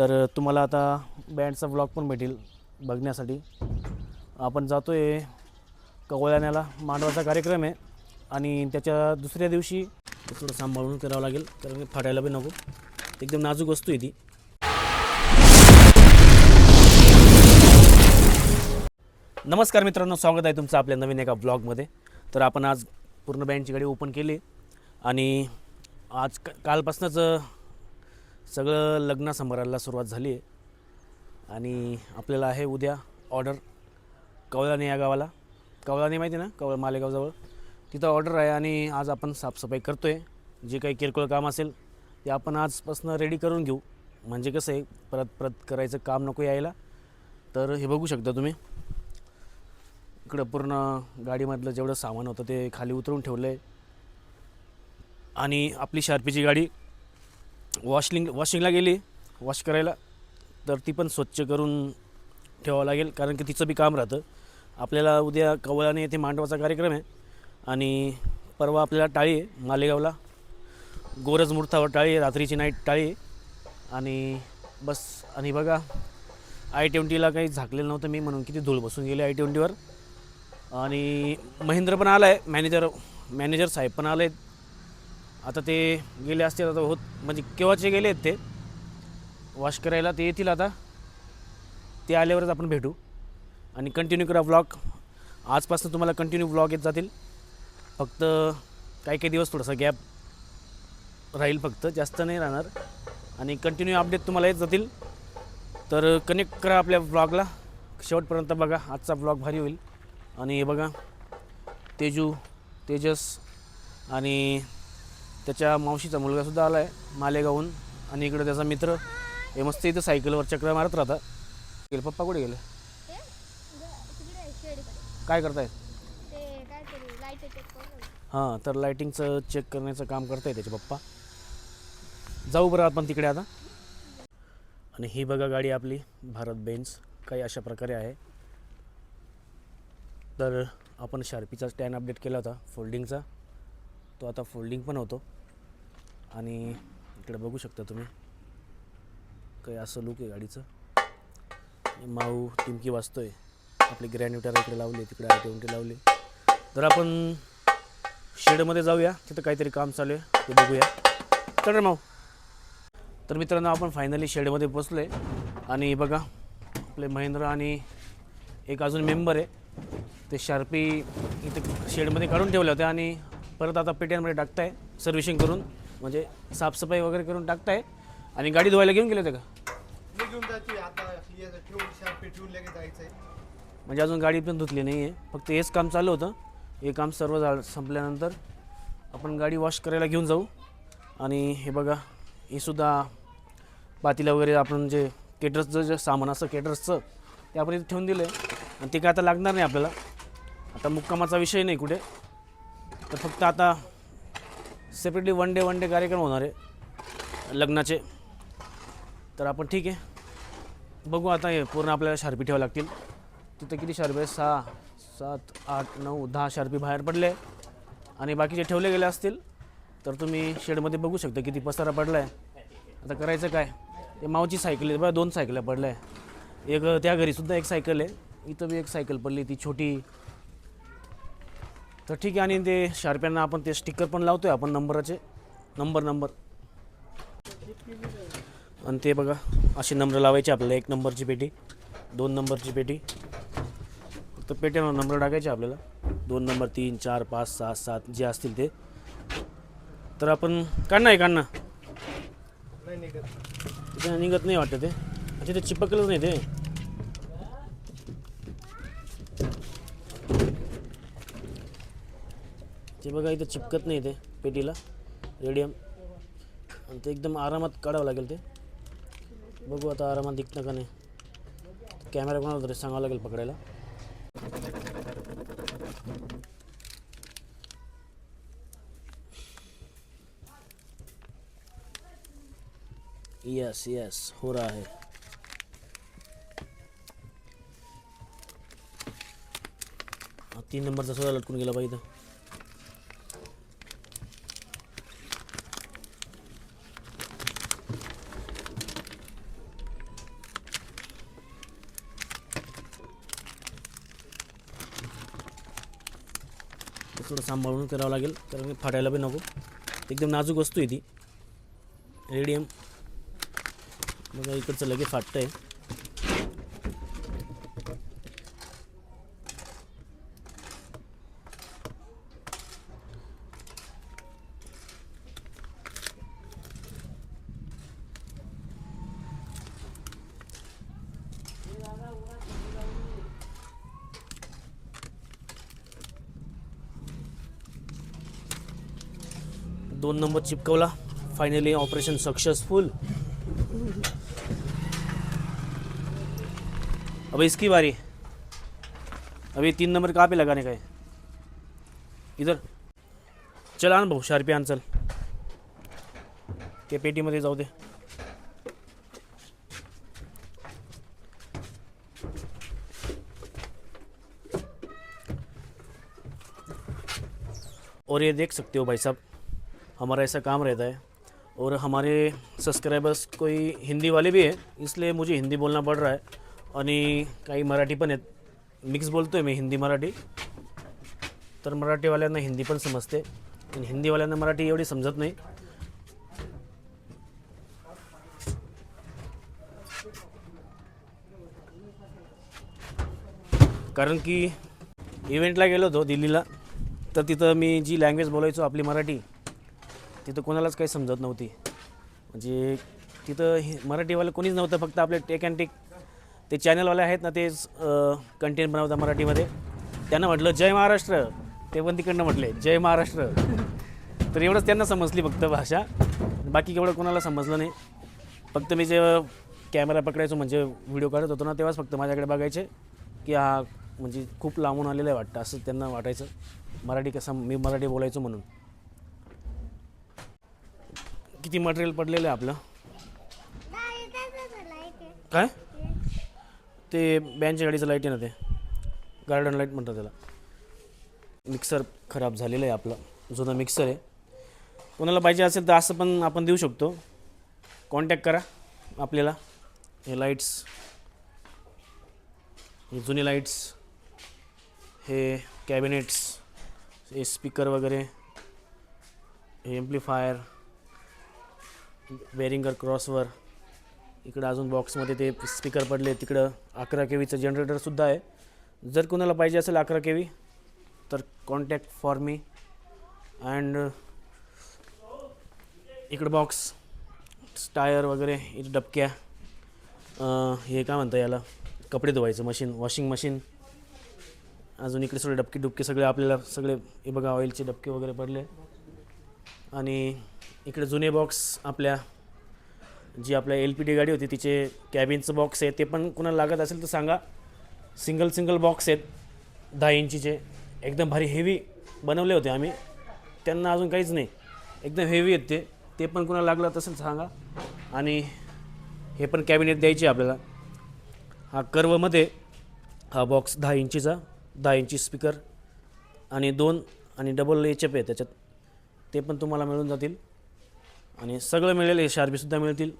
तर तुम्हाला आता बँडचा ब्लॉग पण भेटेल बघण्यासाठी. आपण जातो आहे कवळ्याण्याला मांडवाचा कार्यक्रम आहे. आणि त्याच्या दुसऱ्या दिवशी थोडं सांभाळून करावं लागेल कारण फाटायला पण नको. एकदम नाजूक वस्तू आहे ती. नमस्कार मित्रांनो स्वागत आहे तुमचं आपल्या नवीन एका ब्लॉगमध्ये तर आपण आज पूर्ण बँडची गाडी ओपन केली. आणि आज क कालपासूनच सगळं लग्न समारंभाला सुरुवात झाली आहे. आणि आपल्याला आहे उद्या ऑर्डर कवळाने या गावाला. कवळाने माहिती ना? कवळ मालेगावजवळ. तिथं ऑर्डर आहे आणि आज आपण साफसफाई करतो आहे जे काही किरकोळ काम असेल ते आपण आजपासून रेडी करून घेऊ. म्हणजे कसं आहे परत परत करायचं काम नको यायला. तर हे बघू शकता तुम्ही. इकडं पूर्ण गाडीमधलं जेवढं सामान होतं ते खाली उतरून ठेवलं आहे आणि आपली शार्पीची गाडी वॉशलिंग वॉशिंगला गेली वॉश करायला तर ती पण स्वच्छ करून ठेवावं लागेल कारण की तिचं बी काम राहतं. आपल्याला उद्या कवळाने येथे मांडवाचा कार्यक्रम आहे आणि परवा आपल्याला टाळी आहे मालेगावला. गोरज मुहूर्तावर टाळी आहे रात्रीची नाईट टाळी आहे आणि बस आणि बघा आय ट्वेंटीला काही झाकलेलं नव्हतं मी म्हणून किती धूळ बसून गेले आय ट्वेंटीवर. आणि महेंद्र पण आला आहे मॅनेजर मॅनेजर साहेब पण आले आता ते गेले असतील आता होत म्हणजे केव्हाचे गेले आहेत ते? वॉश करायला ते येतील आता. ते आल्यावरच आपण भेटू. आणि कंटिन्यू करा व्लॉग आजपासून तुम्हाला कंटिन्यू व्लॉग येत जातील. फक्त काही काही दिवस थोडासा गॅप राहील फक्त जास्त नाही राहणार. आणि कंटिन्यू अपडेट तुम्हाला येत जातील. तर कनेक्ट करा आपल्या व्लॉगला शेवटपर्यंत बघा आजचा व्लॉग भारी होईल. आणि हे बघा तेजू तेजस आणि त्याच्या मावशीचा मुलगासुद्धा आला आहे मालेगावहून. आणि इकडं त्याचा मित्र हे मस्त इथं सायकलवर चक्र मारत राहता गेले पप्पा कुठे गेले? काय करताय? ते काहीतरी लाइट चेक करून हां तर लायटिंगचं चेक करण्याचं काम करताय त्याचे पप्पा. जाऊ बरं आपण तिकडे आता. आणि ही बघा गाडी आपली भारत बेन्स काही अशा प्रकारे आहे. तर आपण शार्पीचा स्टँड अपडेट केला होता फोल्डिंगचा तो आता फोल्डिंग पण होतो. आणि इकडे बघू शकता तुम्ही. काही असं लुक आहे गाडीचं. माऊ टिमकी वाजतोय. आपली ग्रॅन्युटर इकडे लावली तिकडे आय ट्वेंटी लावली. तर आपण शेडमध्ये जाऊया. तिथं काहीतरी काम चालू आहे. ते बघूया. चल रे माऊ. तर मित्रांनो आपण फायनली शेडमध्ये पोचलो आहे आणि बघा आपले महेंद्र आणि एक अजून मेंबर आहे. ते शार्पी इथे शेडमध्ये काढून ठेवल्या होत्या आणि परत आता पेट्यांमध्ये टाकताय सर्व्हिसिंग करून. म्हणजे साफसफाई वगैरे करून टाकताय. आणि गाडी धुवायला घेऊन गेले होते का? मी घेऊन जायची आता आता ठेवून शार्पी ठेवून लगेच जायचंय. म्हणजे अजून गाडी पण धुतली नाही आहे फक्त हेच काम चालू होतं. हे काम सर्व झा संपल्यानंतर आपण गाडी वॉश करायला घेऊन जाऊ. आणि हे बघा हे सुद्धा पातीला वगैरे आपण जे केटर्सचं जे सामान असतं केटर्सचं ते आपण इथे ठेवून दिलं आहे आणि ते काय आता लागणार नाही आपल्याला. आता मुक्कामाचा विषय नाही कुठे. तर फक्त आता separately one day one day कार्यक्रम होणार आहे. लग्नाचे. तर आपण ठीक आहे. बघू आता हे पूर्ण आपल्याला शार्पी ठेवावं लागतील. तिथं किती शार्पी आहे सहा सात आठ नऊ दहा शार्पी बाहेर पडले आणि बाकीचे ठेवले गेले असतील तर तुम्ही शेडमध्ये बघू शकता किती पसारा पडला आहे आता करायचं काय? ते मावची सायकल आहे. बघा दोन सायकल्या पडल्या आहे एक त्या घरीसुद्धा एक सायकल आहे. इथं बी एक सायकल पडली. ती छोटी तर ठीक आहे आणि ते शार्प्यांना आपण ते स्टिकर पण लावतो आहे आपण नंबराचे. Number number. आणि ते बघा असे नंबर लावायचे आपल्याला एक नंबरची पेटी दोन नंबरची पेटी. फक्त पेट्यांवर नंबर टाकायचे आपल्याला. दोन नंबर तीन चार पाच सहा सात जे असतील ते. तर आपण काढणं आहे काढणं तिथे निघत नाही वाटतं ते. अच्छा ते चिपकलंच नाही ते. ते बघा, इथं चिपकत नाही ते पेटीला. रेडियम. आणि ते एकदम आरामात काढावं लागेल ते. बघू आता आरामात दिसतं का नाही. कॅमेरा कोणाला तरी सांगावं लागेल पकडायला. यस यस हो रहा है. तीन नंबरचा सुद्धा लटकून गेला पाहिजे थोडं सांभाळून करावं लागेल कारण मी फाटायला पण नको. एकदम नाजूक वस्तू आहे ती. रेडियम बघा इकडचं लगेच फाटतं आहे दोन नंबर चिपकवला. फायनली ऑपरेशन सक्सेसफुल अब इसकी बारी. अभी तीन नंबर कहाँ पे लगाने का है? इधर. चल आण भाऊ शार्पी आण चल. ते पेटीमध्ये जाऊ दे. और ये देख सकते हो भाई साहब हमारा ऐसा काम रहता है। और हमारे सब्सक्राइबर्स कोई हिंदी वाले भी है इसलिए मुझे हिंदी बोलना पड़ रहा है। आणि काही मराठी पण आहेत। मिक्स बोलतो आहे मी हिंदी मराठी। तर मराठीवाल्यांना हिंदी पण समजते। पण हिंदीवाल्यांना मराठी एवढी समजत नाही। कारण की इव्हेंटला गेलो होतो दिल्लीला। तर तिथं मी जी लँग्वेज बोलायचो आपली मराठी तिथं कोणालाच काही समजत नव्हती. म्हणजे तिथं हे मराठीवालं कोणीच नव्हतं फक्त आपले टेक अँड टेक ते चॅनलवाले आहेत ना तेच कंटेंट बनवतात मराठीमध्ये. त्यांना म्हटलं जय महाराष्ट्र. ते पण तिकडनं म्हटले जय महाराष्ट्र. तर एवढंच त्यांना समजली फक्त भाषा. बाकी एवढं कोणाला समजलं नाही. फक्त मी जेव्हा कॅमेरा पकडायचो म्हणजे व्हिडिओ काढत होतो ना तेव्हाच फक्त माझ्याकडे बघायचे की हा म्हणजे खूप लांबून आलेलं आहे वाटतं असं त्यांना वाटायचं. मराठी कसं मी मराठी बोलायचो म्हणून. किती मटेरियल पडलेलं आहे आपलं? काय? ते बँच्या गाडीचं लाइट आहे ना ते. गार्डन लाइट म्हणतात त्याला. मिक्सर खराब झालेलं आहे आपलं. जुनं मिक्सर आहे. कोणाला पाहिजे असेल तर असं पण आपण देऊ शकतो. कॉन्टॅक्ट करा आपल्याला. हे लाईट्स हे जुने लाईट्स हे कॅबिनेट्स हे स्पीकर वगैरे. हे एम्प्लिफायर बेरिंगर क्रॉसवर इकडं अजून बॉक्समध्ये ते स्पीकर पडले तिकडं अकरा के व्हीचं जनरेटरसुद्धा आहे. जर कोणाला पाहिजे असेल अकरा के व्ही तर कॉन्टॅक्ट फॉर मी अँड इकडं बॉक्स टायर वगैरे इथं डबक्या. हे काय म्हणतं याला? कपडे धुवायचं मशीन वॉशिंग मशीन अजून इकडे सगळे डबके डुबके सगळे आपल्याला सगळे हे बघा ऑइलचे डबके वगैरे पडले. आणि इकडे जुने बॉक्स आपल्या जी आपल्या एल पी डी गाडी होती तिचे कॅबिनचं बॉक्स आहे ते पण कुणाला लागत असेल तर सांगा. सिंगल सिंगल बॉक्स आहेत दहा इंचीचे. एकदम भारी हेवी बनवले होते आम्ही. त्यांना अजून काहीच नाही. एकदम हेवी आहेत ते. ते पण कुणाला लागलं असेल सांगा. आणि हे पण कॅबिनेट द्यायचे आपल्याला. हा कर्वमध्ये हा बॉक्स दहा इंचीचा दहा इंची स्पीकर आणि दोन आणि डबल एच एफ आहे त्याच्यात. ते पण तुम्हाला मिळून जातील. आणि सगळं मिळेल हे शार्पीसुद्धा मिळतील.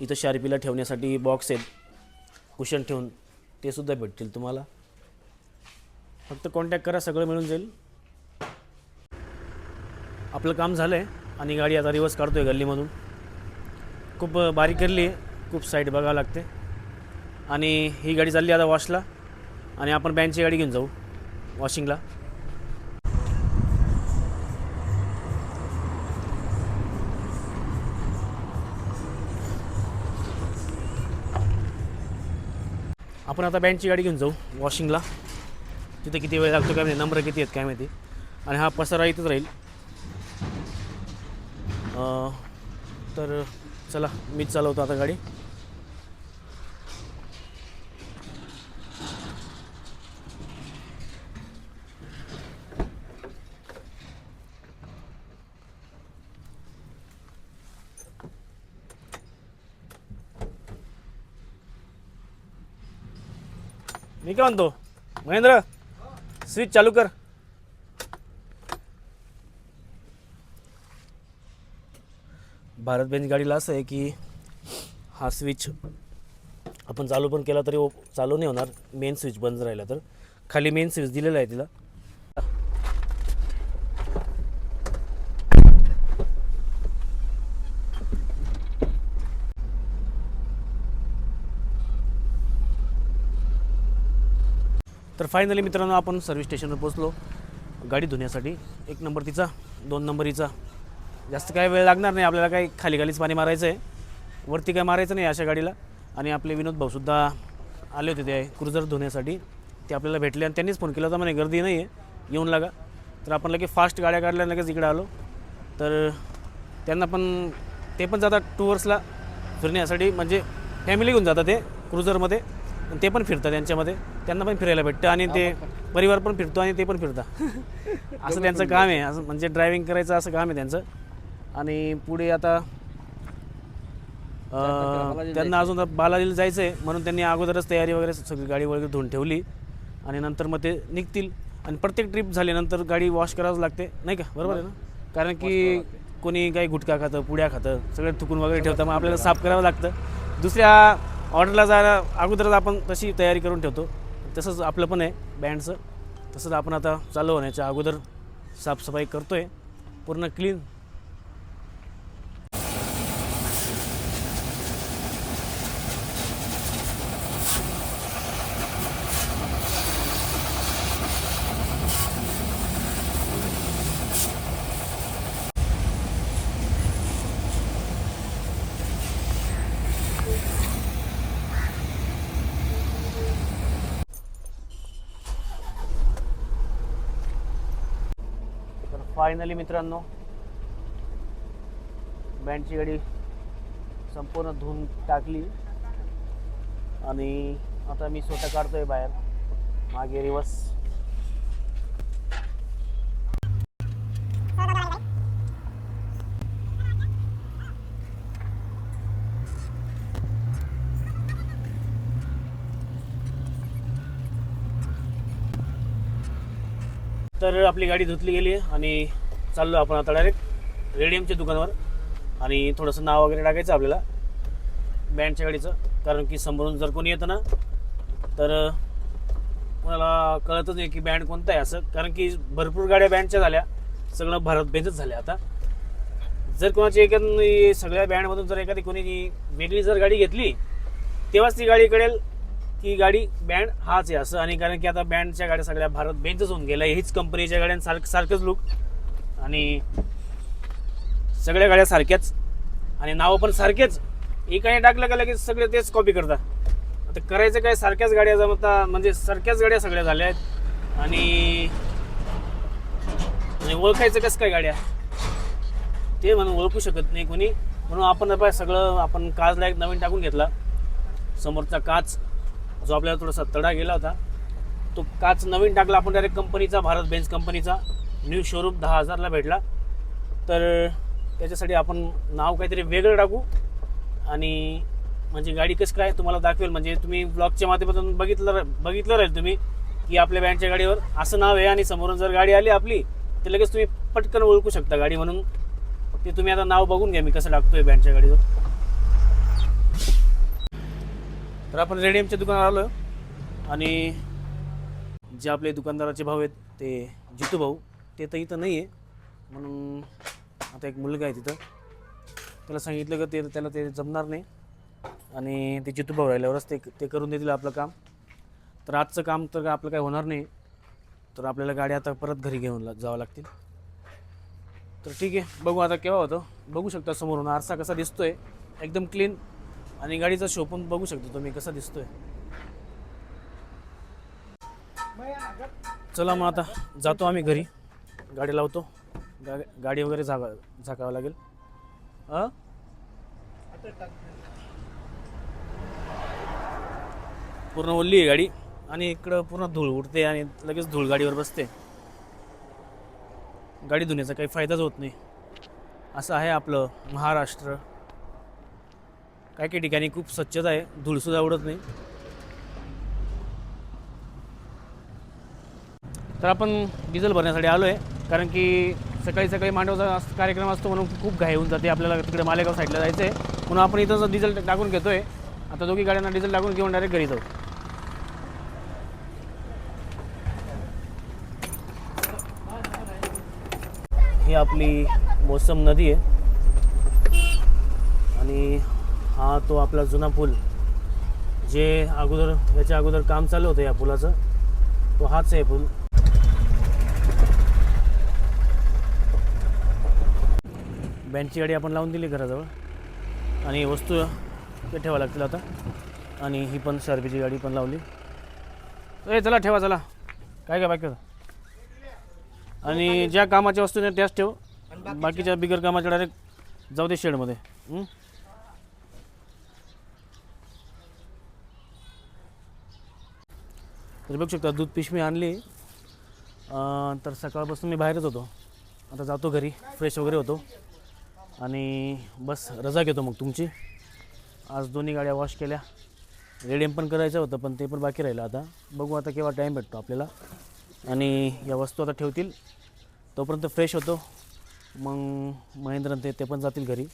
इथं शार्पीला ठेवण्यासाठी बॉक्स आहेत. कुशन ठेवून ते सुद्धा भेटतील तुम्हाला. फक्त कॉन्टॅक्ट करा सगळं मिळून जाईल. आपलं काम झालं आहे आणि गाडी आता रिवर्स काढतो आहे गल्लीमधून. खूप बारीक गल्ली आहे. खूप साईड बघावं लागते. आणि ही गाडी चालली आता वॉशला आणि आपण बँकची गाडी घेऊन जाऊ वॉशिंगला आपण आता बँडची गाडी घेऊन जाऊ वॉशिंगला तिथे किती वेळ लागतो काय माहिती नंबर किती आहेत काय माहिती. आणि हा पसारा इथंच राहील. तर चला मीच चालवतो आता गाडी. काय म्हणतो महेंद्र स्विच चालू कर. भारत बेंच गाडीला असं आहे की हा स्विच आपण चालू पण केला तरी चालू नाही होणार मेन स्विच बंद राहिला तर. खाली मेन स्विच दिलेला आहे तिला. तर फायनली मित्रांनो आपण सर्व्हिस स्टेशनवर पोचलो गाडी धुण्यासाठी. एक नंबर तिचा दोन नंबरीचा जास्त काय वेळ लागणार नाही आपल्याला काही खाली खालीच पाणी मारायचं आहे वरती काय मारायचं नाही अशा गाडीला. आणि आपले विनोद भाऊसुद्धा आले होते ते क्रुझर धुण्यासाठी. ते आपल्याला भेटले आणि त्यांनीच फोन केला होता म्हणे गर्दी नाही आहे येऊन लागा. तर आपण लगेच फास्ट गाड्या काढल्या लगेच इकडे आलो. तर त्यांना पण ते पण जातात टूवर्सला फिरण्यासाठी. म्हणजे फॅमिली घेऊन जातात ते क्रुझरमध्ये ते पण फिरतात त्यांच्यामध्ये त्यांना पण फिरायला भेटतं आणि ते परिवार पण फिरतो आणि ते पण फिरतात. असं त्यांचं काम आहे. असं म्हणजे ड्रायव्हिंग करायचं असं काम आहे त्यांचं. आणि पुढे आता अं, त्यांना अजून बालाजीला जायचं आहे म्हणून त्यांनी अगोदरच तयारी वगैरे सगळी गाडी वगैरे धुवून ठेवली. आणि नंतर मग ते निघतील. आणि प्रत्येक ट्रिप झाल्यानंतर गाडी वॉश करावंच लागते. नाही का? बरोबर आहे ना? कारण की कोणी काही गुटखा खातं पुड्या खातं सगळे थुकून वगैरे ठेवतं. मग आपल्याला साफ करावं लागतं. दुसऱ्या ऑर्डरला जायला अगोदरच आपण तशी तयारी करून ठेवतो. तसंच आपलं पण आहे बँडचं. तसंच आपण आता चालू होण्याच्या अगोदर साफसफाई करतो आहे पूर्ण क्लीन तर फायनली मित्रांनो बँडची गाडी संपूर्ण धुवून टाकली. आणि आता मी स्वतः काढतोय बाहेर मागे रिवर्स तर आपली गाडी धुतली गेली आणि चाललो आपण आता डायरेक्ट रेडियमच्या दुकानावर. आणि थोडंसं नाव वगैरे टाकायचं आपल्याला. बँडच्या गाडीचं. कारण की समोरून जर कोणी येतं ना तर कोणाला कळतच नाही की बँड कोणता आहे असं. कारण की भरपूर गाड्या बँडच्या झाल्या. सगळं भारत बेंचच झाल्या आता. जर कोणाची एखादी सगळ्या बँडमधून जर एखादी कोणी वेगळी जर गाडी घेतली तेव्हाच ती गाडी कळेल. की गाडी बँड हाच आहे असं. आणि कारण की आता बँडच्या गाड्या सगळ्या भारत बेंचच होऊन गेल्या. हीच कंपनीच्या गाड्या सारखं सारखंच लुक आणि सगळ्या गाड्या सारख्याच. आणि नावं पण सारखेच. एकाने टाकलं का लगेच सगळे तेच कॉपी करतात. आता करायचं काय? सारख्याच गाड्या जमता म्हणजे सारख्याच गाड्या सगळ्या झाल्या आहेत. आणि आणि ओळखायचं कसं काय गाड्या? ते म्हणून ओळखू शकत नाही कोणी. म्हणून आपण सगळं आपण काचला एक नवीन टाकून घेतला. समोरचा काच. जो आपल्याला थोडासा तडा गेला होता तो काच नवीन टाकला आपण डायरेक्ट कंपनीचा भारत बेन्स कंपनीचा न्यू शोरूम दहा हजारला भेटला. तर त्याच्यासाठी आपण नाव काहीतरी वेगळं टाकू. आणि म्हणजे गाडी कसं काय तुम्हाला दाखवेल. म्हणजे तुम्ही ब्लॉगच्या माध्यमातून बघितलं बघितलं राहील तुम्ही की आपल्या बँडच्या गाडीवर असं नाव आहे आणि समोरून जर गाडी आली आपली तर लगेच तुम्ही पटकन ओळखू शकता गाडी म्हणून. ते तुम्ही आता नाव बघून घ्या मी कसं टाकतोय बँडच्या गाडीवर. तर आपण रेडियमच्या दुकानावर आलो आणि जे आपले दुकानदाराचे भाऊ आहेत ते जितू भाऊ ते तर इथं नाही आहे म्हणून आता एक मुलगा आहे तिथं. त्याला सांगितलं का ते त्याला ते जमणार नाही. आणि ते जितू भाऊ राहिल्यावरच ते ते करून देतील आपलं काम. तर आजचं काम तर आपलं काय होणार नाही. तर आपल्याला गाडी आता परत घरी घेऊन ला- जावं लागतील. तर ठीक आहे बघू आता केव्हा होतं. बघू शकता समोरून आरसा कसा दिसतोय. एकदम क्लीन आणि गाडीचा शो पण बघू शकतो तुम्ही कसा दिसतोय. चला मग आता जातो आम्ही घरी. गाडी लावतो. गा गाडी वगैरे झाका झाकावं लागेल. पूर्ण ओल्ली आहे गाडी आणि इकडं पूर्ण धूळ उडते आणि लगेच धूळ गाडीवर बसते. गाडी धुण्याचा काही फायदाच होत नाही. असं आहे आपलं महाराष्ट्र. काही काही ठिकाणी खूप स्वच्छता आहे. धूळसुद्धा उडत नाही. तर आपण डिझेल भरण्यासाठी आलो आहे कारण की सकाळी सकाळी मांडवचा कार्यक्रम असतो म्हणून खूप घाई होऊन जाते. आपल्याला तिकडे मालेगाव साईडला जायचं आहे म्हणून आपण इथं डिझेल टाकून घेतो आहे आता दोघी गाड्यांना डिझेल टाकून घेऊन डायरेक्ट घरी जाऊ. ही आपली मोसम नदी आहे. आणि हा तो आपला जुना पूल. जे अगोदर याच्या अगोदर काम चालू होतं या पुलाचं तो हाच आहे पूल. बँडची गाडी आपण लावून दिली घराजवळ. आणि वस्तू ते ठेवा लागतील आता. आणि ही पण शार्पीची गाडी पण लावली. ए चला ठेवा चला. काय काय बाकी आणि ज्या कामाच्या वस्तू नाही त्याच ठेव. बाकीच्या बिगर कामाच्या डायरेक्ट जाऊ दे शेडमध्ये तर बघू शकता दूध पिशवी आणली. तर सकाळपासून मी बाहेरच होतो. आता जातो घरी फ्रेश वगैरे होतो. आणि बस रजा घेतो मग तुमची. आज दोन्ही गाड्या वॉश केल्या. रेडियम पण करायचं होतं पण ते पण बाकी राहिलं आता. बघू आता केव्हा टाईम भेटतो आपल्याला. आणि या वस्तू आता ठेवतील. तोपर्यंत फ्रेश होतो. मग महेंद्र ते ते पण जातील घरी.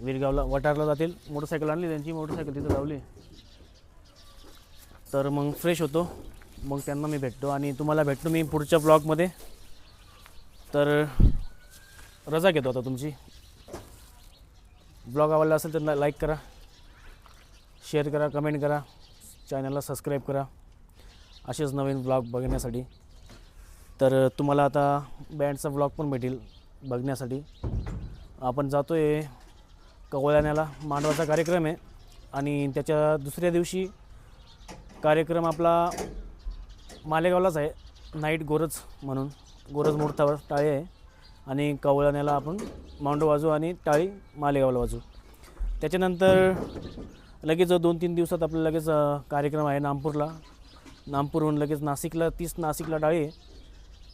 विरगावला वटारला जातील. मोटरसायकल आणली त्यांची मोटरसायकल तिथं लावली. तर मग फ्रेश होतो. मग त्यांना मी भेटतो आणि तुम्हाला भेटतो मी पुढच्या ब्लॉगमध्ये. तर रजा घेतो आता तुमची. ब्लॉग आवडला असेल तर लाईक करा शेअर करा कमेंट करा चॅनलला सबस्क्राईब करा. असेच नवीन ब्लॉग बघण्यासाठी. तर तुम्हाला आता बँडचा ब्लॉग पण भेटेल बघण्यासाठी. आपण जातो आहे कवळ्याण्याला मांडवाचा कार्यक्रम आहे आणि त्याच्या दुसऱ्या दिवशी कार्यक्रम आपला मालेगावलाच आहे. नाईट गोरज म्हणून. गोरज मुहूर्तावर टाळी आहे. आणि कवळण्याला आपण मांडव वाजू आणि टाळी मालेगावला वाजू त्याच्यानंतर लगेच दोन तीन दिवसात आपलं लगेच कार्यक्रम आहे नागपूरला नागपूरहून लगेच नाशिकला तीस नाशिकला टाळी आहे.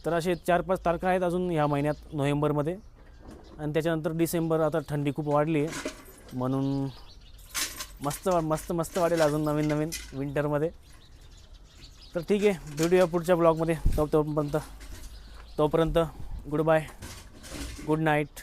तर असे चार पाच तारखा आहेत अजून ह्या महिन्यात नोव्हेंबरमध्ये. आणि त्याच्यानंतर डिसेंबर आता थंडी खूप वाढली आहे. म्हणून मस्त वा- मस्त मस्त वाटेल अजून नवीन नवीन विंटरमध्ये. तर ठीक आहे भेटूया पुढच्या ब्लॉगमध्ये तो तोपर्यंत तोपर्यंत गुड बाय गुड नाईट